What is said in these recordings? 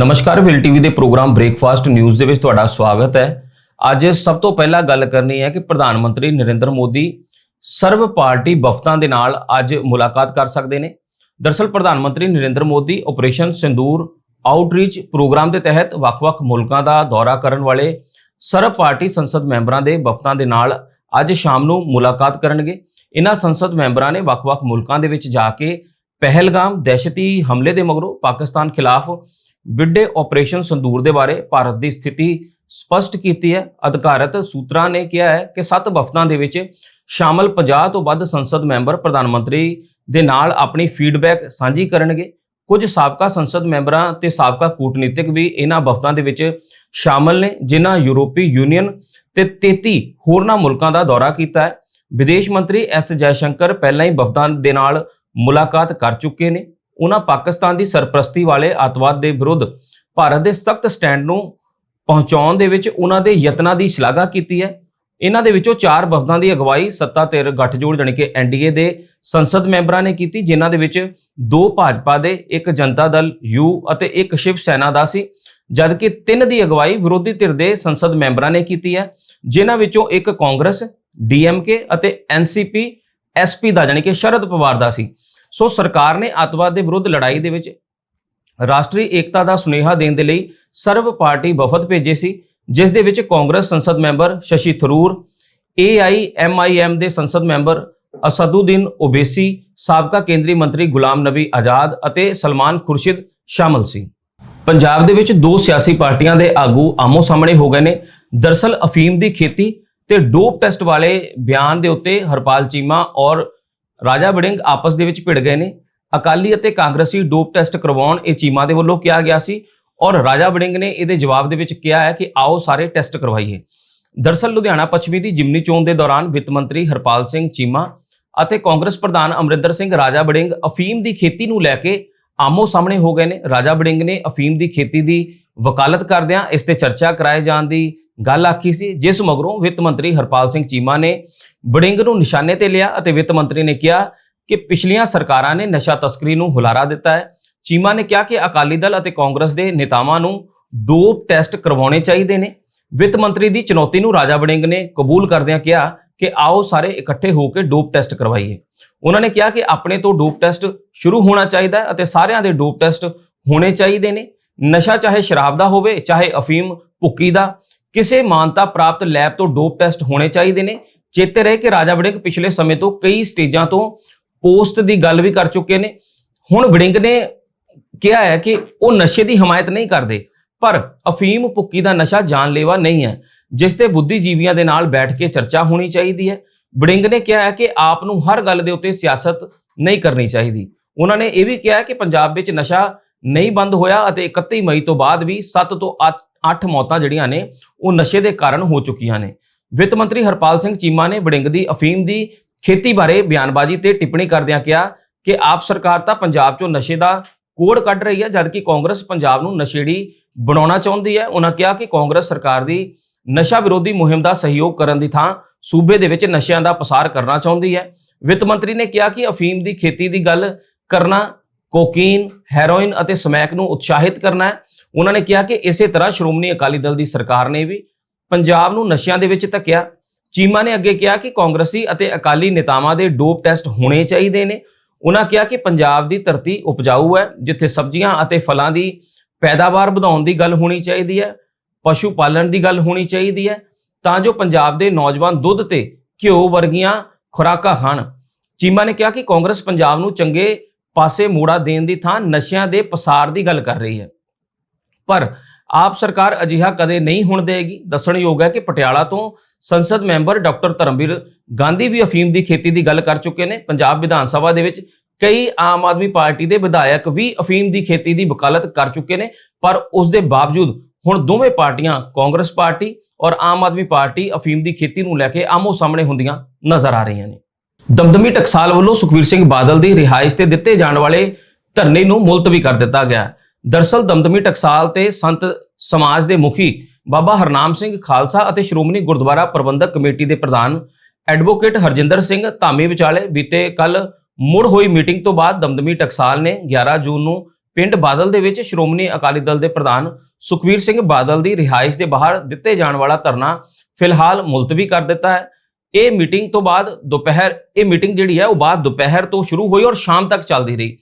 ਨਮਸਕਾਰ, ਵਿਲ ਟੀਵੀ ਦੇ ਪ੍ਰੋਗਰਾਮ ਬ੍ਰੇਕਫਾਸਟ ਨਿਊਜ਼ ਦੇ ਵਿੱਚ ਤੁਹਾਡਾ ਸਵਾਗਤ ਹੈ। ਅੱਜ ਸਭ ਤੋਂ ਪਹਿਲਾਂ ਗੱਲ ਕਰਨੀ ਹੈ ਕਿ ਪ੍ਰਧਾਨ ਮੰਤਰੀ ਨਰਿੰਦਰ ਮੋਦੀ ਸਰਵ ਪਾਰਟੀ ਵਫਦਾਂ ਦੇ ਨਾਲ ਅੱਜ ਮੁਲਾਕਾਤ ਕਰ ਸਕਦੇ ਨੇ। ਦਰਸਲ, ਪ੍ਰਧਾਨ ਮੰਤਰੀ Narendra Modi operation Sindoor outreach programme ਦੇ ਤਹਿਤ ਵੱਖ-ਵੱਖ ਮੁਲਕਾਂ ਦਾ ਦੌਰਾ ਕਰਨ ਵਾਲੇ ਸਰਵ ਪਾਰਟੀ ਸੰਸਦ ਮੈਂਬਰਾਂ ਦੇ ਵਫਦਾਂ ਦੇ ਨਾਲ ਅੱਜ ਸ਼ਾਮ ਨੂੰ ਮੁਲਾਕਾਤ ਕਰਨਗੇ। ਇਹਨਾਂ ਸੰਸਦ ਮੈਂਬਰਾਂ ਨੇ ਵੱਖ-ਵੱਖ ਮੁਲਕਾਂ ਦੇ ਵਿੱਚ ਜਾ ਕੇ ਪਹਿਲਗਾਮ ਦਹਿਸ਼ਤੀ ਹਮਲੇ ਦੇ ਮਗਰੋਂ ਪਾਕਿਸਤਾਨ ਖਿਲਾਫ ਵਿੱਢੇ ਆਪਰੇਸ਼ਨ ਸੰਦੂਰ ਦੇ ਬਾਰੇ ਭਾਰਤ ਦੀ ਸਥਿਤੀ ਸਪਸ਼ਟ ਕੀਤੀ ਹੈ। ਅਧਿਕਾਰਤ ਸੂਤਰਾਂ ਨੇ ਕਿਹਾ ਹੈ ਕਿ ਸੱਤ ਵਫਦਾਂ ਦੇ ਵਿੱਚ ਸ਼ਾਮਲ 50 ਤੋਂ ਵੱਧ ਸੰਸਦ ਮੈਂਬਰ ਪ੍ਰਧਾਨ ਮੰਤਰੀ ਦੇ ਨਾਲ ਆਪਣੀ ਫੀਡਬੈਕ ਸਾਂਝੀ ਕਰਨਗੇ। ਕੁਝ ਸਾਬਕਾ ਸੰਸਦ ਮੈਂਬਰਾਂ ਤੇ ਸਾਬਕਾ ਕੂਟਨੀਤਿਕ ਵੀ ਇਹਨਾਂ ਵਫਦਾਂ ਦੇ ਵਿੱਚ ਸ਼ਾਮਲ ਨੇ, ਜਿਨ੍ਹਾਂ ਯੂਰਪੀ ਯੂਨੀਅਨ ਤੇ 33 ਹੋਰਨਾਂ ਮੁਲਕਾਂ ਦਾ ਦੌਰਾ ਕੀਤਾ ਹੈ। ਵਿਦੇਸ਼ ਮੰਤਰੀ ਐਸ ਜੈਸ਼ੰਕਰ ਪਹਿਲਾਂ ਹੀ ਵਫਦਾਂ ਦੇ ਨਾਲ ਮੁਲਾਕਾਤ ਕਰ ਚੁੱਕੇ ਨੇ। ਉਹਨਾਂ ਪਾਕਿਸਤਾਨ ਦੀ ਸਰਪ੍ਰਸਤੀ ਵਾਲੇ ਅੱਤਵਾਦ ਦੇ ਵਿਰੁੱਧ ਭਾਰਤ ਦੇ ਸਖਤ ਸਟੈਂਡ ਨੂੰ ਪਹੁੰਚਾਉਣ ਦੇ ਵਿੱਚ ਉਹਨਾਂ ਦੇ ਯਤਨਾਂ ਦੀ ਸ਼ਲਾਘਾ ਕੀਤੀ ਹੈ। ਇਹਨਾਂ ਦੇ ਵਿੱਚੋਂ ਚਾਰ ਵਫਦਾਂ ਦੀ ਅਗਵਾਈ ਸੱਤਾ ਧਿਰ ਗੱਠਜੋੜ ਜਾਣੀ ਕਿ ਐਨਡੀਏ ਦੇ ਸੰਸਦ ਮੈਂਬਰਾਂ ਨੇ ਕੀਤੀ, ਜਿਨ੍ਹਾਂ ਦੇ ਵਿੱਚ ਦੋ ਭਾਜਪਾ ਦੇ, ਇੱਕ ਜਨਤਾ ਦਲ ਯੂ ਅਤੇ ਇੱਕ ਸ਼ਿਵ ਸੈਨਾ ਦਾ ਸੀ। ਜਦਕਿ ਤਿੰਨ ਦੀ ਅਗਵਾਈ ਵਿਰੋਧੀ ਧਿਰ ਦੇ ਸੰਸਦ ਮੈਂਬਰਾਂ ਨੇ ਕੀਤੀ ਹੈ, ਜਿਨ੍ਹਾਂ ਵਿੱਚੋਂ ਇੱਕ ਕਾਂਗਰਸ ਡੀਐਮਕੇ ਅਤੇ ਐਨਸੀਪੀ ਐਸਪੀ ਦਾ ਜਾਣੀ ਕਿ ਸ਼ਰਦ ਪਵਾਰ ਦਾ ਸੀ। ਸੋ ਸਰਕਾਰ ਨੇ ਅੱਤਵਾਦ ਦੇ ਵਿਰੁੱਧ ਲੜਾਈ ਦੇ ਵਿੱਚ ਰਾਸ਼ਟਰੀ ਏਕਤਾ ਦਾ ਸੁਨੇਹਾ ਦੇਣ ਦੇ ਲਈ ਸਰਵ ਪਾਰਟੀ ਵਫਦ ਭੇਜੇ ਸੀ, ਜਿਸ ਦੇ ਵਿੱਚ ਕਾਂਗਰਸ ਸੰਸਦ ਮੈਂਬਰ ਸ਼ਸ਼ੀ ਥਰੂਰ, ਏਆਈਐਮਆਈਐਮ ਦੇ ਸੰਸਦ ਮੈਂਬਰ ਅਸਦੁਦੀਨ ਓਬੇਸੀ, ਸਾਬਕਾ ਕੇਂਦਰੀ ਮੰਤਰੀ ਗੁਲਾਮ ਨਬੀ ਆਜ਼ਾਦ ਅਤੇ ਸਲਮਾਨ ਖੁਰਸ਼ਿਦ ਸ਼ਾਮਲ ਸੀ। ਪੰਜਾਬ ਦੇ ਵਿੱਚ ਦੋ ਸਿਆਸੀ ਪਾਰਟੀਆਂ ਦੇ ਆਗੂ ਆਮੋ ਸਾਹਮਣੇ ਹੋ ਗਏ ਨੇ। ਦਰਸਲ ਅਫੀਮ ਦੀ ਖੇਤੀ ਤੇ ਡੋਪ ਟੈਸਟ ਵਾਲੇ ਬਿਆਨ ਦੇ ਉੱਤੇ ਹਰਪਾਲ ਚੀਮਾ ਔਰ ਰਾਜਾ ਵੜਿੰਗ ਆਪਸ ਦੇ ਵਿੱਚ ਭਿੜ ਗਏ ਨੇ। ਅਕਾਲੀ ਅਤੇ ਕਾਂਗਰਸੀ ਡੋਪ ਟੈਸਟ ਕਰਵਾਉਣ ਇਹ ਚੀਮਾ ਦੇ ਵੱਲੋਂ ਕਿਹਾ ਗਿਆ ਸੀ ਔਰ ਰਾਜਾ ਵੜਿੰਗ ਨੇ ਇਹਦੇ ਜਵਾਬ ਦੇ ਵਿੱਚ ਕਿਹਾ ਹੈ ਕਿ ਆਓ ਸਾਰੇ ਟੈਸਟ ਕਰਵਾਈਏ। ਦਰਸਲ ਲੁਧਿਆਣਾ ਪੱਛਮੀ ਦੀ ਜਿਮਨੀ ਚੋਣ ਦੇ ਦੌਰਾਨ ਵਿੱਤ ਮੰਤਰੀ ਹਰਪਾਲ ਸਿੰਘ ਚੀਮਾ ਅਤੇ ਕਾਂਗਰਸ ਪ੍ਰਧਾਨ ਅਮਰਿੰਦਰ ਸਿੰਘ ਰਾਜਾ ਵੜਿੰਗ ਅਫੀਮ ਦੀ ਖੇਤੀ ਨੂੰ ਲੈ ਕੇ ਆਮੋ ਸਾਹਮਣੇ ਹੋ ਗਏ ਨੇ। ਰਾਜਾ ਵੜਿੰਗ ਨੇ ਅਫੀਮ ਦੀ ਖੇਤੀ ਦੀ ਵਕਾਲਤ ਕਰਦਿਆਂ ਇਸ ਤੇ ਚਰਚਾ ਕਰਾਏ ਜਾਣ ਦੀ ਗੱਲ ਆਖੀ ਸੀ, ਜਿਸ ਮਗਰੋਂ ਵਿੱਤ ਮੰਤਰੀ ਹਰਪਾਲ ਸਿੰਘ ਚੀਮਾ ਨੇ ਬੜਿੰਗ ਨੂੰ ਨਿਸ਼ਾਨੇ ਤੇ ਲਿਆ ਅਤੇ ਵਿੱਤ ਮੰਤਰੀ ਨੇ ਕਿਹਾ ਕਿ ਪਿਛਲੀਆਂ ਸਰਕਾਰਾਂ ਨੇ ਨਸ਼ਾ ਤਸਕਰੀ ਨੂੰ ਹੁਲਾਰਾ ਦਿੱਤਾ ਹੈ। ਚੀਮਾ ਨੇ ਕਿਹਾ ਕਿ ਅਕਾਲੀ ਦਲ ਅਤੇ ਕਾਂਗਰਸ ਦੇ ਨੇਤਾਵਾਂ ਨੂੰ ਡੋਪ ਟੈਸਟ ਕਰਵਾਉਣੇ ਚਾਹੀਦੇ ਨੇ। ਵਿੱਤ ਮੰਤਰੀ ਦੀ ਚੁਣੌਤੀ ਨੂੰ ਰਾਜਾ ਵੜਿੰਗ ਨੇ ਕਬੂਲ ਕਰਦਿਆਂ ਕਿਹਾ ਕਿ ਆਓ ਸਾਰੇ ਇਕੱਠੇ ਹੋ ਕੇ ਡੋਪ ਟੈਸਟ ਕਰਵਾਈਏ। ਉਹਨਾਂ ਨੇ ਕਿਹਾ ਕਿ ਆਪਣੇ ਤੋਂ ਡੋਪ ਟੈਸਟ ਸ਼ੁਰੂ ਹੋਣਾ ਚਾਹੀਦਾ ਹੈ ਅਤੇ ਸਾਰਿਆਂ ਦੇ ਡੋਪ ਟੈਸਟ ਹੋਣੇ ਚਾਹੀਦੇ ਨੇ। ਨਸ਼ਾ ਚਾਹੇ ਸ਼ਰਾਬ ਦਾ ਹੋਵੇ, ਚਾਹੇ ਅਫੀਮ, ਭੁੱਕੀ ਦਾ ਕਿਸੇ ਮਾਨਤਾ ਪ੍ਰਾਪਤ ਲੈਬ ਤੋਂ ਡੋਪ ਟੈਸਟ ਹੋਣੇ ਚਾਹੀਦੇ ਨੇ। ਚੇਤੇ ਰਹੇ ਕਿ ਰਾਜਾ ਵੜਿੰਗ ਪਿਛਲੇ ਸਮੇਂ ਤੋਂ ਕਈ ਸਟੇਜਾਂ ਤੋਂ ਪੋਸਟ ਦੀ ਗੱਲ ਵੀ ਕਰ ਚੁੱਕੇ ਨੇ। ਹੁਣ ਵੜਿੰਗ ਨੇ ਕਿਹਾ ਹੈ ਕਿ ਉਹ ਨਸ਼ੇ ਦੀ ਹਮਾਇਤ ਨਹੀਂ ਕਰਦੇ, ਪਰ ਅਫੀਮ ਭੁੱਕੀ ਦਾ ਨਸ਼ਾ ਜਾਨਲੇਵਾ ਨਹੀਂ ਹੈ, ਜਿਸ ਤੇ ਬੁੱਧੀਜੀਵੀਆਂ ਦੇ ਨਾਲ ਬੈਠ ਕੇ ਚਰਚਾ ਹੋਣੀ ਚਾਹੀਦੀ ਹੈ। ਵੜਿੰਗ ਨੇ ਕਿਹਾ ਹੈ ਕਿ ਆਪ ਨੂੰ ਹਰ ਗੱਲ ਦੇ ਉੱਤੇ ਸਿਆਸਤ ਨਹੀਂ ਕਰਨੀ ਚਾਹੀਦੀ। ਉਹਨਾਂ ਨੇ ਇਹ ਵੀ ਕਿਹਾ ਕਿ ਪੰਜਾਬ ਵਿੱਚ ਨਸ਼ਾ ਨਹੀਂ ਬੰਦ ਹੋਇਆ ਅਤੇ 31 ਮਈ ਤੋਂ ਬਾਅਦ ਵੀ 7 ਤੋਂ 8 ਮੌਤਾਂ ਜਿਹੜੀਆਂ ਨੇ, ਉਹ ਨਸ਼ੇ ਦੇ ਕਾਰਨ ਹੋ ਚੁੱਕੀਆਂ ਨੇ। ਵਿੱਤ ਮੰਤਰੀ ਹਰਪਾਲ ਸਿੰਘ ਚੀਮਾ ਨੇ ਬੜਿੰਗ ਦੀ ਅਫੀਮ ਦੀ ਖੇਤੀ ਬਾਰੇ ਬਿਆਨਬਾਜ਼ੀ ਤੇ ਟਿੱਪਣੀ ਕਰਦਿਆਂ ਕਿਹਾ ਕਿ ਆਪ ਸਰਕਾਰ ਤਾਂ ਪੰਜਾਬ 'ਚੋਂ ਨਸ਼ੇ ਦਾ ਕੋੜ ਕੱਢ ਰਹੀ ਹੈ, ਜਦਕਿ ਕਾਂਗਰਸ ਪੰਜਾਬ ਨੂੰ ਨਸ਼ੇੜੀ ਬਣਾਉਣਾ ਚਾਹੁੰਦੀ ਹੈ। ਉਹਨਾਂ ਕਿਹਾ ਕਿ ਕਾਂਗਰਸ ਸਰਕਾਰ ਦੀ ਨਸ਼ਾ ਵਿਰੋਧੀ ਮੁਹਿੰਮ ਦਾ ਸਹਿਯੋਗ ਕਰਨ ਦੀ ਥਾਂ ਸੂਬੇ ਦੇ ਵਿੱਚ ਨਸ਼ਿਆਂ ਦਾ ਪਸਾਰ ਕਰਨਾ ਚਾਹੁੰਦੀ ਹੈ। ਵਿੱਤ ਮੰਤਰੀ ਨੇ ਕਿਹਾ ਕਿ ਅਫੀਮ ਦੀ ਖੇਤੀ ਦੀ ਗੱਲ ਕਰਨਾ ਕੋਕੀਨ, ਹੈਰੋਇਨ ਅਤੇ ਸਮੈਕ ਨੂੰ ਉਤਸ਼ਾਹਿਤ ਕਰਨਾ ਹੈ। ਉਹਨਾਂ ਨੇ ਕਿਹਾ ਕਿ ਇਸੇ ਤਰ੍ਹਾਂ ਸ਼੍ਰੋਮਣੀ ਅਕਾਲੀ ਦਲ ਦੀ ਸਰਕਾਰ ਨੇ ਵੀ ਪੰਜਾਬ ਨੂੰ ਨਸ਼ਿਆਂ ਦੇ ਵਿੱਚ ਧੱਕਿਆ। ਚੀਮਾ ਨੇ ਅੱਗੇ ਕਿਹਾ ਕਿ ਕਾਂਗਰਸੀ ਅਤੇ ਅਕਾਲੀ ਨੇਤਾਵਾਂ ਦੇ ਡੋਪ ਟੈਸਟ ਹੋਣੇ ਚਾਹੀਦੇ ਨੇ। ਉਹਨਾਂ ਕਿਹਾ ਕਿ ਪੰਜਾਬ ਦੀ ਧਰਤੀ ਉਪਜਾਊ ਹੈ, ਜਿੱਥੇ ਸਬਜ਼ੀਆਂ ਅਤੇ ਫਲਾਂ ਦੀ ਪੈਦਾਵਾਰ ਵਧਾਉਣ ਦੀ ਗੱਲ ਹੋਣੀ ਚਾਹੀਦੀ ਹੈ, ਪਸ਼ੂ ਪਾਲਣ ਦੀ ਗੱਲ ਹੋਣੀ ਚਾਹੀਦੀ ਹੈ, ਤਾਂ ਜੋ ਪੰਜਾਬ ਦੇ ਨੌਜਵਾਨ ਦੁੱਧ ਤੇ ਘਿਓ ਵਰਗੀਆਂ ਖੁਰਾਕਾਂ ਖਾਣ। ਚੀਮਾ ਨੇ ਕਿਹਾ ਕਿ ਕਾਂਗਰਸ ਪੰਜਾਬ ਨੂੰ ਚੰਗੇ ਪਾਸੇ ਮੋੜਾ ਦੇਣ ਦੀ ਥਾਂ ਨਸ਼ਿਆਂ ਦੇ ਪਸਾਰ ਦੀ ਗੱਲ ਕਰ ਰਹੀ ਹੈ। ਪਰ ਆਪ ਸਰਕਾਰ ਅਜਿਹਾ ਕਦੇ ਨਹੀਂ ਹੋਣ ਦੇਗੀ। ਦੱਸਣਯੋਗ ਹੈ ਕਿ ਪਟਿਆਲਾ ਤੋਂ ਸੰਸਦ ਮੈਂਬਰ ਡਾਕਟਰ ਧਰਮਵੀਰ ਗਾਂਧੀ ਵੀ ਅਫੀਮ ਦੀ ਖੇਤੀ ਦੀ ਗੱਲ ਕਰ ਚੁੱਕੇ ਨੇ। ਪੰਜਾਬ ਵਿਧਾਨ ਸਭਾ ਦੇ ਵਿੱਚ ਕਈ ਆਮ ਆਦਮੀ ਪਾਰਟੀ ਦੇ ਵਿਧਾਇਕ ਵੀ ਅਫੀਮ ਦੀ ਖੇਤੀ ਦੀ ਵਕਾਲਤ ਕਰ ਚੁੱਕੇ ਨੇ, ਪਰ ਉਸ ਦੇ ਬਾਵਜੂਦ ਹੁਣ ਦੋਵੇਂ ਪਾਰਟੀਆਂ ਕਾਂਗਰਸ ਪਾਰਟੀ ਔਰ ਆਮ ਆਦਮੀ ਪਾਰਟੀ ਅਫੀਮ ਦੀ ਖੇਤੀ ਨੂੰ ਲੈ ਕੇ ਆਮੋ ਸਾਹਮਣੇ ਹੁੰਦੀਆਂ ਨਜ਼ਰ ਆ ਰਹੀਆਂ ਨੇ। ਦਮਦਮੀ ਟਕਸਾਲ ਵੱਲੋਂ ਸੁਖਬੀਰ ਸਿੰਘ ਬਾਦਲ ਦੀ ਰਿਹਾਇਸ਼ ਤੇ ਦਿੱਤੇ ਜਾਣ ਵਾਲੇ ਧਰਨੇ ਨੂੰ ਮੁਲਤਵੀ ਕਰ ਦਿੱਤਾ ਗਿਆ ਦਰਸਲ ਦਮਦਮੀ ਟਕਸਾਲ ਤੇ ਸੰਤ ਸਮਾਜ ਦੇ ਮੁਖੀ ਬਾਬਾ ਹਰਨਾਮ ਸਿੰਘ ਖਾਲਸਾ ਅਤੇ ਸ਼੍ਰੋਮਣੀ ਗੁਰਦੁਆਰਾ ਪ੍ਰਬੰਧਕ ਕਮੇਟੀ ਦੇ ਪ੍ਰਧਾਨ ਐਡਵੋਕੇਟ ਹਰਜਿੰਦਰ ਸਿੰਘ ਧਾਮੀ ਵਿਚਾਲੇ ਬੀਤੇ ਕੱਲ ਮੁੜ ਹੋਈ ਮੀਟਿੰਗ ਤੋਂ ਬਾਅਦ ਦਮਦਮੀ ਟਕਸਾਲ ਨੇ 11 ਜੂਨ ਨੂੰ ਪਿੰਡ ਬਾਦਲ ਦੇ ਵਿੱਚ ਸ਼੍ਰੋਮਣੀ ਅਕਾਲੀ ਦਲ ਦੇ ਪ੍ਰਧਾਨ ਸੁਖਵੀਰ ਸਿੰਘ ਬਾਦਲ ਦੀ ਰਿਹਾਇਸ਼ ਦੇ ਬਾਹਰ ਦਿੱਤੇ ਜਾਣ ਵਾਲਾ ਧਰਨਾ ਫਿਲਹਾਲ ਮੁਲਤਵੀ ਕਰ ਦਿੱਤਾ ਹੈ। ਇਹ ਮੀਟਿੰਗ ਤੋਂ ਬਾਅਦ ਦੁਪਹਿਰ, ਇਹ ਮੀਟਿੰਗ ਜਿਹੜੀ ਹੈ ਉਹ ਬਾਅਦ ਦੁਪਹਿਰ ਤੋਂ ਸ਼ੁਰੂ ਹੋਈ ਔਰ ਸ਼ਾਮ ਤੱਕ ਚੱਲਦੀ ਰਹੀ।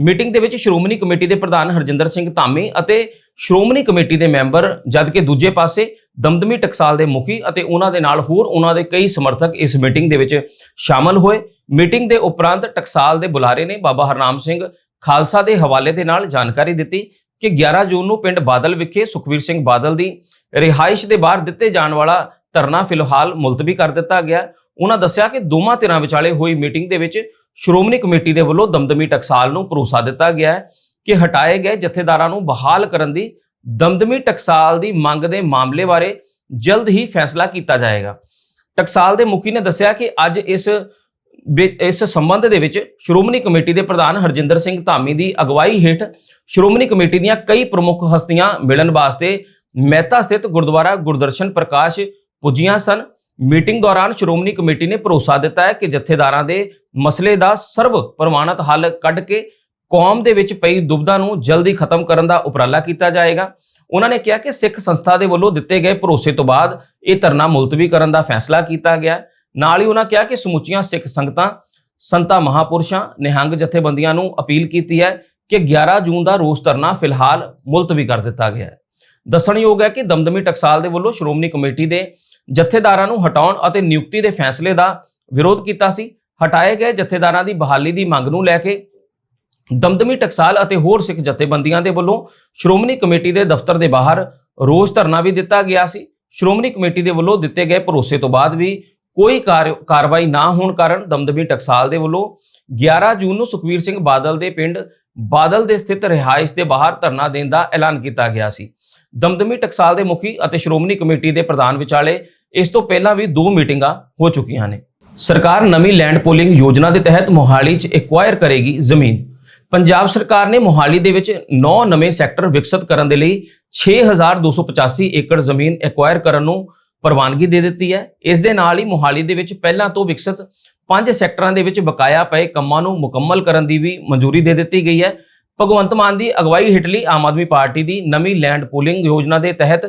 ਮੀਟਿੰਗ ਦੇ ਵਿੱਚ ਸ਼੍ਰੋਮਣੀ ਕਮੇਟੀ ਦੇ ਪ੍ਰਧਾਨ ਹਰਜਿੰਦਰ ਸਿੰਘ ਧਾਮੀ ਅਤੇ ਸ਼੍ਰੋਮਣੀ ਕਮੇਟੀ ਦੇ ਮੈਂਬਰ ਜਦਕਿ ਦੂਜੇ ਪਾਸੇ ਦਮਦਮੀ ਟਕਸਾਲ ਦੇ ਮੁਖੀ ਅਤੇ ਉਹਨਾਂ ਦੇ ਨਾਲ ਹੋਰ ਉਹਨਾਂ ਦੇ ਕਈ ਸਮਰਥਕ ਇਸ ਮੀਟਿੰਗ ਦੇ ਵਿੱਚ ਸ਼ਾਮਲ ਹੋਏ। ਮੀਟਿੰਗ ਦੇ ਉਪਰੰਤ ਟਕਸਾਲ ਦੇ ਬੁਲਾਰੇ ਨੇ ਬਾਬਾ ਹਰਨਾਮ ਸਿੰਘ ਖਾਲਸਾ ਦੇ ਹਵਾਲੇ ਦੇ ਨਾਲ ਜਾਣਕਾਰੀ ਦਿੱਤੀ ਕਿ 11 ਜੂਨ ਨੂੰ ਪਿੰਡ ਬਾਦਲ ਵਿਖੇ ਸੁਖਵੀਰ ਸਿੰਘ ਬਾਦਲ ਦੀ ਰਿਹਾਇਸ਼ ਦੇ ਬਾਹਰ ਦਿੱਤੇ ਜਾਣ ਵਾਲਾ ਧਰਨਾ ਫਿਲਹਾਲ ਮੁਲਤਵੀ ਕਰ ਦਿੱਤਾ ਗਿਆ। ਉਹਨਾਂ ਦੱਸਿਆ ਕਿ ਦੋਵਾਂ ਧਿਰਾਂ ਵਿਚਾਲੇ ਹੋਈ ਮੀਟਿੰਗ ਦੇ ਵਿੱਚ ਸ਼੍ਰੋਮਣੀ ਕਮੇਟੀ ਦੇ ਵੱਲੋਂ ਦਮਦਮੀ ਟਕਸਾਲ ਨੂੰ ਭਰੋਸਾ ਦਿੱਤਾ ਗਿਆ ਹੈ ਕਿ ਹਟਾਏ ਗਏ ਜਥੇਦਾਰਾਂ ਨੂੰ ਬਹਾਲ ਕਰਨ ਦੀ ਦਮਦਮੀ ਟਕਸਾਲ ਦੀ ਮੰਗ ਦੇ ਮਾਮਲੇ ਬਾਰੇ ਜਲਦ ਹੀ ਫੈਸਲਾ ਕੀਤਾ ਜਾਏਗਾ। ਟਕਸਾਲ ਦੇ ਮੁਖੀ ਨੇ ਦੱਸਿਆ ਕਿ ਅੱਜ ਇਸ ਇਸ ਸੰਬੰਧ ਦੇ ਵਿੱਚ ਸ਼੍ਰੋਮਣੀ ਕਮੇਟੀ ਦੇ ਪ੍ਰਧਾਨ ਹਰਜਿੰਦਰ ਸਿੰਘ ਧਾਮੀ ਦੀ ਅਗਵਾਈ ਹੇਠ ਸ਼੍ਰੋਮਣੀ ਕਮੇਟੀ ਦੀਆਂ ਕਈ ਪ੍ਰਮੁੱਖ ਹਸਤੀਆਂ ਮਿਲਣ ਵਾਸਤੇ ਮਹਿਤਾ ਸਥਿਤ ਗੁਰਦੁਆਰਾ ਗੁਰਦਰਸ਼ਨ ਪ੍ਰਕਾਸ਼ ਪੁੱਜੀਆਂ ਸਨ। ਮੀਟਿੰਗ ਦੌਰਾਨ ਸ਼੍ਰੋਮਣੀ ਕਮੇਟੀ ਨੇ ਭਰੋਸਾ ਦਿੱਤਾ ਹੈ ਕਿ ਜਥੇਦਾਰਾਂ ਦੇ ਮਸਲੇ ਦਾ ਸਰਵ ਪ੍ਰਮਾਣਿਤ ਹੱਲ ਕੱਢ ਕੇ ਕੌਮ ਦੇ ਵਿੱਚ ਪਈ ਦੁਬਿਧਾ ਨੂੰ ਜਲਦੀ ਖਤਮ ਕਰਨ ਦਾ ਉਪਰਾਲਾ ਕੀਤਾ ਜਾਏਗਾ। ਉਹਨਾਂ ਨੇ ਕਿਹਾ ਕਿ ਸਿੱਖ ਸੰਸਥਾ ਦੇ ਵੱਲੋਂ ਦਿੱਤੇ ਗਏ ਭਰੋਸੇ ਤੋਂ ਬਾਅਦ ਇਹ ਧਰਨਾ ਮੁਲਤਵੀ ਕਰਨ ਦਾ ਫੈਸਲਾ ਕੀਤਾ ਗਿਆ ਨਾਲ ਹੀ ਉਹਨਾਂ ਕਿਹਾ ਕਿ ਸਮੁੱਚੀਆਂ ਸਿੱਖ ਸੰਗਤਾਂ, ਸੰਤਾਂ ਮਹਾਪੁਰਸ਼ਾਂ, ਨਿਹੰਗ ਜਥੇਬੰਦੀਆਂ ਨੂੰ ਅਪੀਲ ਕੀਤੀ ਹੈ ਕਿ 11 ਜੂਨ ਦਾ ਰੋਸ ਧਰਨਾ ਫਿਲਹਾਲ ਮੁਲਤਵੀ ਕਰ ਦਿੱਤਾ ਗਿਆ ਹੈ। ਦੱਸਣਯੋਗ ਹੈ ਕਿ ਦਮਦਮੀ ਟਕਸਾਲ ਦੇ ਵੱਲੋਂ ਸ਼੍ਰੋਮਣੀ ਕਮੇਟੀ ਦੇ ਜਥੇਦਾਰਾਂ ਨੂੰ ਹਟਾਉਣ ਅਤੇ ਨਿਯੁਕਤੀ ਦੇ ਫੈਸਲੇ ਦਾ ਵਿਰੋਧ ਕੀਤਾ ਸੀ। ਹਟਾਏ ਗਏ ਜਥੇਦਾਰਾਂ ਦੀ ਬਹਾਲੀ ਦੀ ਮੰਗ ਨੂੰ ਲੈ ਕੇ ਦਮਦਮੀ ਟਕਸਾਲ ਅਤੇ ਹੋਰ ਸਿੱਖ ਜਥੇਬੰਦੀਆਂ ਦੇ ਵੱਲੋਂ ਸ਼੍ਰੋਮਣੀ ਕਮੇਟੀ ਦੇ ਦਫ਼ਤਰ ਦੇ ਬਾਹਰ ਰੋਸ ਧਰਨਾ ਵੀ ਦਿੱਤਾ ਗਿਆ ਸੀ। ਸ਼੍ਰੋਮਣੀ ਕਮੇਟੀ ਦੇ ਵੱਲੋਂ ਦਿੱਤੇ ਗਏ ਭਰੋਸੇ ਤੋਂ ਬਾਅਦ ਵੀ ਕੋਈ ਕਾਰ- ਕਾਰਵਾਈ ਨਾ ਹੋਣ ਕਾਰਨ ਦਮਦਮੀ ਟਕਸਾਲ ਦੇ ਵੱਲੋਂ 11 ਜੂਨ ਨੂੰ ਸੁਖਵੀਰ ਸਿੰਘ ਬਾਦਲ ਦੇ ਪਿੰਡ ਬਾਦਲ ਦੇ ਸਥਿਤ ਰਿਹਾਇਸ਼ ਦੇ ਬਾਹਰ ਧਰਨਾ ਦੇਣ ਦਾ ਐਲਾਨ ਕੀਤਾ ਗਿਆ ਸੀ। ਦਮਦਮੀ ਟਕਸਾਲ ਦੇ ਮੁਖੀ ਅਤੇ ਸ਼੍ਰੋਮਣੀ ਕਮੇਟੀ ਦੇ ਪ੍ਰਧਾਨ ਵਿਚਾਲੇ ਇਸ ਤੋਂ ਪਹਿਲਾਂ ਵੀ ਦੋ ਮੀਟਿੰਗਾਂ ਹੋ ਚੁੱਕੀਆਂ ਨੇ। ਸਰਕਾਰ ਨਵੀਂ ਲੈਂਡ ਪੋਲਿੰਗ ਯੋਜਨਾ ਦੇ ਤਹਿਤ ਮੋਹਾਲੀ 'ਚ ਐਕਵਾਇਰ ਕਰੇਗੀ ਜ਼ਮੀਨ। ਪੰਜਾਬ ਸਰਕਾਰ ਨੇ ਮੋਹਾਲੀ ਦੇ ਵਿੱਚ 9 ਨਵੇਂ ਸੈਕਟਰ ਵਿਕਸਿਤ ਕਰਨ ਦੇ ਲਈ 6285 ਏਕੜ ਜ਼ਮੀਨ ਐਕਵਾਇਰ ਕਰਨ ਨੂੰ ਪ੍ਰਵਾਨਗੀ ਦੇ ਦਿੱਤੀ ਹੈ। ਇਸ ਦੇ ਨਾਲ ਹੀ ਮੋਹਾਲੀ ਦੇ ਵਿੱਚ ਪਹਿਲਾਂ ਤੋਂ ਵਿਕਸਿਤ ਪੰਜ ਸੈਕਟਰਾਂ ਦੇ ਵਿੱਚ ਬਕਾਇਆ ਪਏ ਕੰਮਾਂ ਨੂੰ ਮੁਕੰਮਲ ਕਰਨ ਦੀ ਵੀ ਮਨਜ਼ੂਰੀ ਦੇ ਦਿੱਤੀ ਗਈ ਹੈ। ਭਗਵੰਤ ਮਾਨ ਦੀ ਅਗਵਾਈ ਹੇਠਲੀ ਆਮ ਆਦਮੀ ਪਾਰਟੀ ਦੀ ਨਵੀਂ ਲੈਂਡ ਪੂਲਿੰਗ ਯੋਜਨਾ ਦੇ ਤਹਿਤ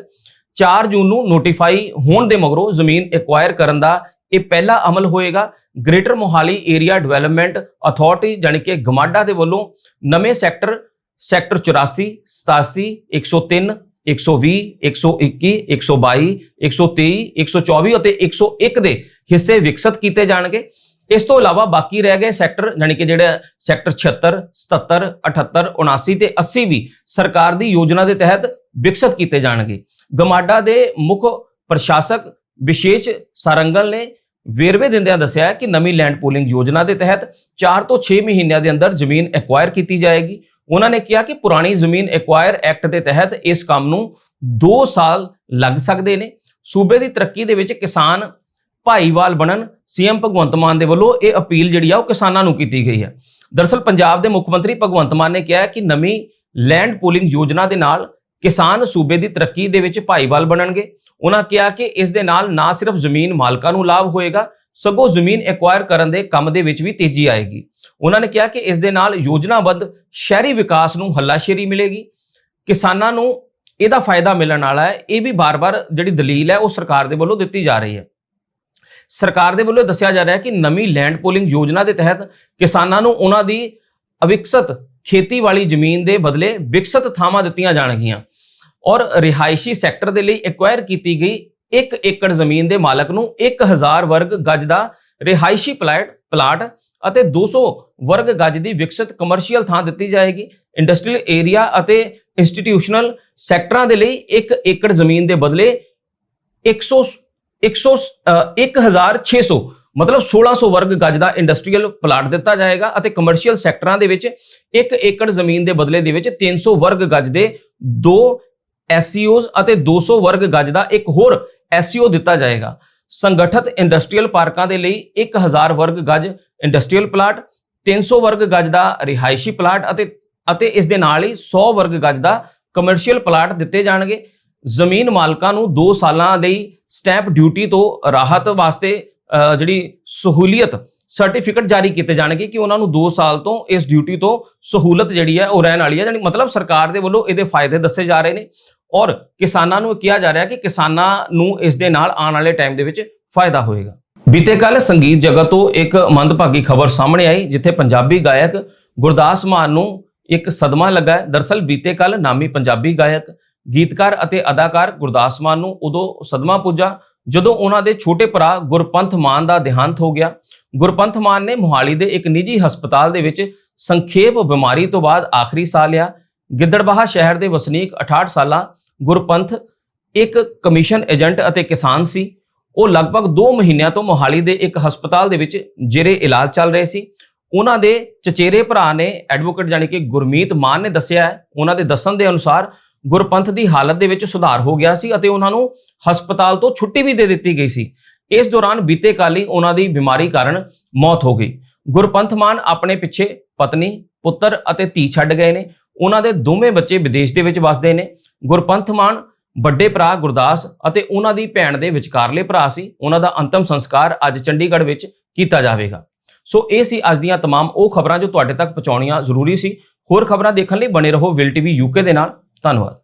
4 ਜੂਨ ਨੂੰ ਨੋਟੀਫਾਈ ਹੋਣ ਦੇ ਮਗਰੋਂ ਜ਼ਮੀਨ ਐਕਵਾਇਰ ਕਰਨ ਦਾ ਇਹ ਪਹਿਲਾ ਅਮਲ ਹੋਏਗਾ। Greater Mohali Area Development Authority ਜਾਣੀ ਕਿ ਗਮਾਡਾ ਦੇ ਵੱਲੋਂ ਨਵੇਂ ਸੈਕਟਰ ਸੈਕਟਰ 84 87 103 120 121 122 123 124 ਅਤੇ 101 ਦੇ ਹਿੱਸੇ ਵਿਕਸਿਤ ਕੀਤੇ ਜਾਣਗੇ। ਇਸ ਤੋਂ ਇਲਾਵਾ ਬਾਕੀ ਰਹਿ ਗਏ ਸੈਕਟਰ ਯਾਨੀ ਕਿ ਜਿਹੜੇ ਸੈਕਟਰ 76 77 78 79 ਤੇ 80 ਵੀ ਸਰਕਾਰ ਦੀ ਯੋਜਨਾ ਦੇ ਤਹਿਤ ਵਿਕਸਿਤ ਕੀਤੇ ਜਾਣਗੇ। ਗਮਾਡਾ ਦੇ ਮੁੱਖ ਪ੍ਰਸ਼ਾਸਕ ਵਿਸ਼ੇਸ਼ ਸਾਰੰਗਲ ਨੇ ਵੇਰਵੇ ਦਿੰਦਿਆਂ ਦੱਸਿਆ ਕਿ ਨਵੀਂ ਲੈਂਡ ਪੂਲਿੰਗ ਯੋਜਨਾ ਦੇ ਤਹਿਤ 4 ਤੋਂ 6 ਮਹੀਨਿਆਂ ਦੇ ਅੰਦਰ ਜ਼ਮੀਨ ਐਕਵਾਇਰ ਕੀਤੀ ਜਾਏਗੀ। ਉਹਨਾਂ ਨੇ ਕਿਹਾ ਕਿ ਪੁਰਾਣੀ ਜ਼ਮੀਨ ਐਕਵਾਇਰ ਐਕਟ ਦੇ ਤਹਿਤ ਇਸ ਕੰਮ ਨੂੰ 2 ਸਾਲ ਲੱਗ ਸਕਦੇ ਨੇ। ਸੂਬੇ ਦੀ ਤਰੱਕੀ ਦੇ ਵਿੱਚ ਕਿਸਾਨ ਭਾਈਵਾਲ ਬਣਨ, ਸੀਐਮ ਭਗਵੰਤ ਮਾਨ ਦੇ ਵੱਲੋਂ ਇਹ ਅਪੀਲ ਜਿਹੜੀ ਆ ਉਹ ਕਿਸਾਨਾਂ ਨੂੰ ਕੀਤੀ ਗਈ ਹੈ। ਦਰਸਲ ਪੰਜਾਬ ਦੇ ਮੁੱਖ ਮੰਤਰੀ ਭਗਵੰਤ ਮਾਨ ਨੇ ਕਿਹਾ ਕਿ ਨਵੀਂ ਲੈਂਡ ਪੂਲਿੰਗ ਯੋਜਨਾ ਦੇ ਨਾਲ ਕਿਸਾਨ ਸੂਬੇ ਦੀ ਤਰੱਕੀ ਦੇ ਵਿੱਚ ਭਾਈਵਾਲ ਬਣਨਗੇ। ਉਹਨਾਂ ਕਿਹਾ ਕਿ ਇਸ ਦੇ ਨਾਲ ਨਾ ਸਿਰਫ ਜ਼ਮੀਨ ਮਾਲਕਾਂ ਨੂੰ ਲਾਭ ਹੋਏਗਾ, ਸਗੋਂ ਜ਼ਮੀਨ ਐਕਵਾਇਰ ਕਰਨ ਦੇ ਕੰਮ ਦੇ ਵਿੱਚ ਵੀ ਤੇਜ਼ੀ ਆਏਗੀ। ਉਹਨਾਂ ਨੇ ਕਿਹਾ ਕਿ ਇਸ ਦੇ ਨਾਲ ਯੋਜਨਾਬੱਧ ਸ਼ਹਿਰੀ ਵਿਕਾਸ ਨੂੰ ਹੱਲਾਸ਼ੇਰੀ ਮਿਲੇਗੀ। ਕਿਸਾਨਾਂ ਨੂੰ ਇਹਦਾ ਫਾਇਦਾ ਮਿਲਣ ਵਾਲਾ ਹੈ। ਇਹ ਵੀ ਬਾਰ-ਬਾਰ ਜਿਹੜੀ ਦਲੀਲ ਹੈ ਉਹ ਸਰਕਾਰ ਦੇ ਵੱਲੋਂ ਦਿੱਤੀ ਜਾ ਰਹੀ ਹੈ। ਸਰਕਾਰ ਦੇ ਵੱਲੋਂ ਦੱਸਿਆ ਜਾ ਰਿਹਾ ਹੈ ਕਿ ਨਵੀਂ ਲੈਂਡ ਪੂਲਿੰਗ ਯੋਜਨਾ ਦੇ ਤਹਿਤ ਕਿਸਾਨਾਂ ਨੂੰ ਉਹਨਾਂ ਦੀ ਅਵਿਕਸਤ ਖੇਤੀ ਵਾਲੀ ਜ਼ਮੀਨ ਦੇ ਬਦਲੇ ਵਿਕਸਤ ਥਾਵਾਂ ਦਿੱਤੀਆਂ ਜਾਣਗੀਆਂ। ਔਰ ਰਿਹਾਇਸ਼ੀ ਸੈਕਟਰ ਦੇ ਲਈ ਐਕਵਾਇਰ ਕੀਤੀ ਗਈ 1 ਏਕੜ ਜ਼ਮੀਨ ਦੇ ਮਾਲਕ ਨੂੰ 1000 ਵਰਗ ਗਜ ਦਾ ਰਿਹਾਇਸ਼ੀ ਪਲਾਟ ਪਲਾਟ ਅਤੇ 200 ਵਰਗ ਗਜ ਦੀ ਵਿਕਸਿਤ ਕਮਰਸ਼ੀਅਲ ਥਾਂ ਦਿੱਤੀ ਜਾਏਗੀ। ਇੰਡਸਟਰੀਅਲ ਏਰੀਆ ਅਤੇ ਇੰਸਟੀਟਿਊਸ਼ਨਲ ਸੈਕਟਰਾਂ ਦੇ ਲਈ 1 ਏਕੜ ਜ਼ਮੀਨ ਦੇ ਬਦਲੇ 100 100 ਅ, 1600 ਮਤਲਬ 1600 ਵਰਗ ਗਜ ਦਾ ਇੰਡਸਟਰੀਅਲ ਪਲਾਟ ਦਿੱਤਾ ਜਾਏਗਾ ਅਤੇ ਕਮਰਸ਼ੀਅਲ ਸੈਕਟਰਾਂ ਦੇ ਵਿੱਚ 1 ਏਕੜ ਜ਼ਮੀਨ ਦੇ ਬਦਲੇ ਦੇ ਵਿੱਚ 300 ਵਰਗ ਗਜ ਦੇ ਦੋ ਐਸਸੀਓਜ਼ ਅਤੇ 200 ਵਰਗ ਗਜ ਦਾ ਇੱਕ ਹੋਰ ਐਸਸੀਓ ਦਿੱਤਾ ਜਾਏਗਾ। ਸੰਗਠਿਤ ਇੰਡਸਟਰੀਅਲ ਪਾਰਕਾਂ ਦੇ ਲਈ 1000 ਵਰਗ ਗਜ ਇੰਡਸਟਰੀਅਲ ਪਲਾਟ 300 ਵਰਗ ਗਜ ਦਾ ਰਿਹਾਇਸ਼ੀ ਪਲਾਟ ਅਤੇ ਅਤੇ ਇਸ ਦੇ ਨਾਲ ਹੀ 100 ਵਰਗ ਗਜ ਦਾ ਕਮਰਸ਼ੀਅਲ ਪਲਾਟ ਦਿੱਤੇ ਜਾਣਗੇ। ਜ਼ਮੀਨ ਮਾਲਕਾਂ ਨੂੰ 2 ਸਾਲਾਂ ਲਈ ਸਟੈਂਪ ਡਿਊਟੀ ਤੋਂ ਰਾਹਤ ਵਾਸਤੇ ਅ, ਜਿਹੜੀ ਸਹੂਲੀਅਤ ਸਰਟੀਫਿਕੇਟ ਜਾਰੀ ਕੀਤੇ ਜਾਣਗੇ ਕਿ ਉਹਨਾਂ ਨੂੰ 2 ਸਾਲ ਤੋਂ ਇਸ ਡਿਊਟੀ ਤੋਂ ਸਹੂਲਤ ਜਿਹੜੀ ਹੈ ਉਹ ਰਹਿਣ ਵਾਲੀ ਹੈ ਯਾਨੀ ਮਤਲਬ ਸਰਕਾਰ ਦੇ ਵੱਲੋਂ ਇਹਦੇ ਫਾਇਦੇ ਦੱਸੇ ਜਾ ਰਹੇ ਨੇ। ਔਰ ਕਿਸਾਨਾਂ ਨੂੰ ਕਿਹਾ ਜਾ ਰਿਹਾ ਕਿ ਕਿਸਾਨਾਂ ਨੂੰ ਇਸ ਦੇ ਨਾਲ ਆਉਣ ਵਾਲੇ ਟਾਈਮ ਦੇ ਵਿੱਚ ਫਾਇਦਾ ਹੋਏਗਾ। ਬੀਤੇ ਕੱਲ ਸੰਗੀਤ ਜਗਤ ਤੋਂ ਇੱਕ ਮੰਦਭਾਗੀ ਖਬਰ ਸਾਹਮਣੇ ਆਈ ਜਿੱਥੇ ਪੰਜਾਬੀ ਗਾਇਕ ਗੁਰਦਾਸ ਮਾਨ ਨੂੰ ਇੱਕ ਸਦਮਾ ਲੱਗਾ ਹੈ। ਦਰਸਲ ਬੀਤੇ ਕੱਲ ਨਾਮੀ ਪੰਜਾਬੀ ਗਾਇਕ ਗੀਤਕਾਰ ਅਤੇ ਅਦਾਕਾਰ ਗੁਰਦਾਸ ਮਾਨ ਨੂੰ ਉਦੋਂ ਸਦਮਾ ਪੁੱਜਾ, ਜਦੋਂ ਉਹਨਾਂ ਦੇ ਛੋਟੇ ਭਰਾ ਗੁਰਪੰਥ ਮਾਨ ਦਾ ਦੇਹਾਂਤ ਹੋ ਗਿਆ। ਗੁਰਪੰਥ ਮਾਨ ਨੇ ਮੁਹਾਲੀ ਦੇ ਇੱਕ ਨਿੱਜੀ ਹਸਪਤਾਲ ਦੇ ਵਿੱਚ ਸੰਖੇਪ ਬਿਮਾਰੀ ਤੋਂ ਬਾਅਦ ਆਖਰੀ ਸਾਹ ਲਿਆ। ਗਿੱਦੜਬਾਹਾ ਸ਼ਹਿਰ ਦੇ ਵਸਨੀਕ 68 ਸਾਲਾ ਗੁਰਪੰਥ ਇੱਕ ਕਮਿਸ਼ਨ ਏਜੰਟ ਅਤੇ ਕਿਸਾਨ ਸੀ। ਉਹ ਲਗਭਗ 2 ਮਹੀਨਿਆਂ ਤੋਂ ਮੁਹਾਲੀ ਦੇ ਇੱਕ ਹਸਪਤਾਲ ਦੇ ਵਿੱਚ ਜਿਹੜੇ ਇਲਾਜ ਚੱਲ ਰਹੇ ਸੀ। ਉਹਨਾਂ ਦੇ ਚਚੇਰੇ ਭਰਾ ਨੇ ਐਡਵੋਕੇਟ ਜਾਨੀ ਕਿ ਗੁਰਮੀਤ ਮਾਨ ਨੇ ਦੱਸਿਆ ਹੈ, ਉਹਨਾਂ ਦੇ ਦੱਸਣ ਦੇ ਅਨੁਸਾਰ ਗੁਰਪੰਥ ਦੀ ਹਾਲਤ ਦੇ ਵਿੱਚ ਸੁਧਾਰ ਹੋ ਗਿਆ ਸੀ ਅਤੇ ਉਹਨਾਂ ਨੂੰ ਹਸਪਤਾਲ ਤੋਂ ਛੁੱਟੀ ਵੀ ਦੇ ਦਿੱਤੀ ਗਈ ਸੀ ਇਸ ਦੌਰਾਨ ਬੀਤੇ ਕੱਲ੍ਹ ਹੀ ਉਹਨਾਂ ਦੀ ਬਿਮਾਰੀ ਕਾਰਨ ਮੌਤ ਹੋ ਗਈ ਗੁਰਪੰਥ ਮਾਨ ਆਪਣੇ ਪਿੱਛੇ ਪਤਨੀ ਪੁੱਤਰ ਅਤੇ ਧੀ ਛੱਡ ਗਏ ਨੇ ਉਹਨਾਂ ਦੇ ਦੋਵੇਂ ਬੱਚੇ ਵਿਦੇਸ਼ ਦੇ ਵਿੱਚ ਵਸਦੇ ਨੇ ਗੁਰਪੰਥ ਮਾਨ ਵੱਡੇ ਭਰਾ ਗੁਰਦਾਸ ਅਤੇ ਉਹਨਾਂ ਦੀ ਭੈਣ ਦੇ ਵਿਚਕਾਰਲੇ ਭਰਾ ਸੀ ਉਹਨਾਂ ਦਾ ਅੰਤਮ ਸੰਸਕਾਰ ਅੱਜ ਚੰਡੀਗੜ੍ਹ ਵਿੱਚ ਕੀਤਾ ਜਾਵੇਗਾ ਸੋ ਇਹ ਸੀ ਅੱਜ ਦੀਆਂ तमाम ਉਹ ਖਬਰਾਂ ਜੋ ਤੁਹਾਡੇ ਤੱਕ ਪਹੁੰਚਾਉਣੀਆਂ ਜ਼ਰੂਰੀ ਸੀ ਹੋਰ ਖਬਰਾਂ ਦੇਖਣ ਲਈ ਬਣੇ ਰਹੋ ਵਿਲ ਟੀਵੀ ਯੂਕੇ ਦੇ ਨਾਲ ধন্যবাদ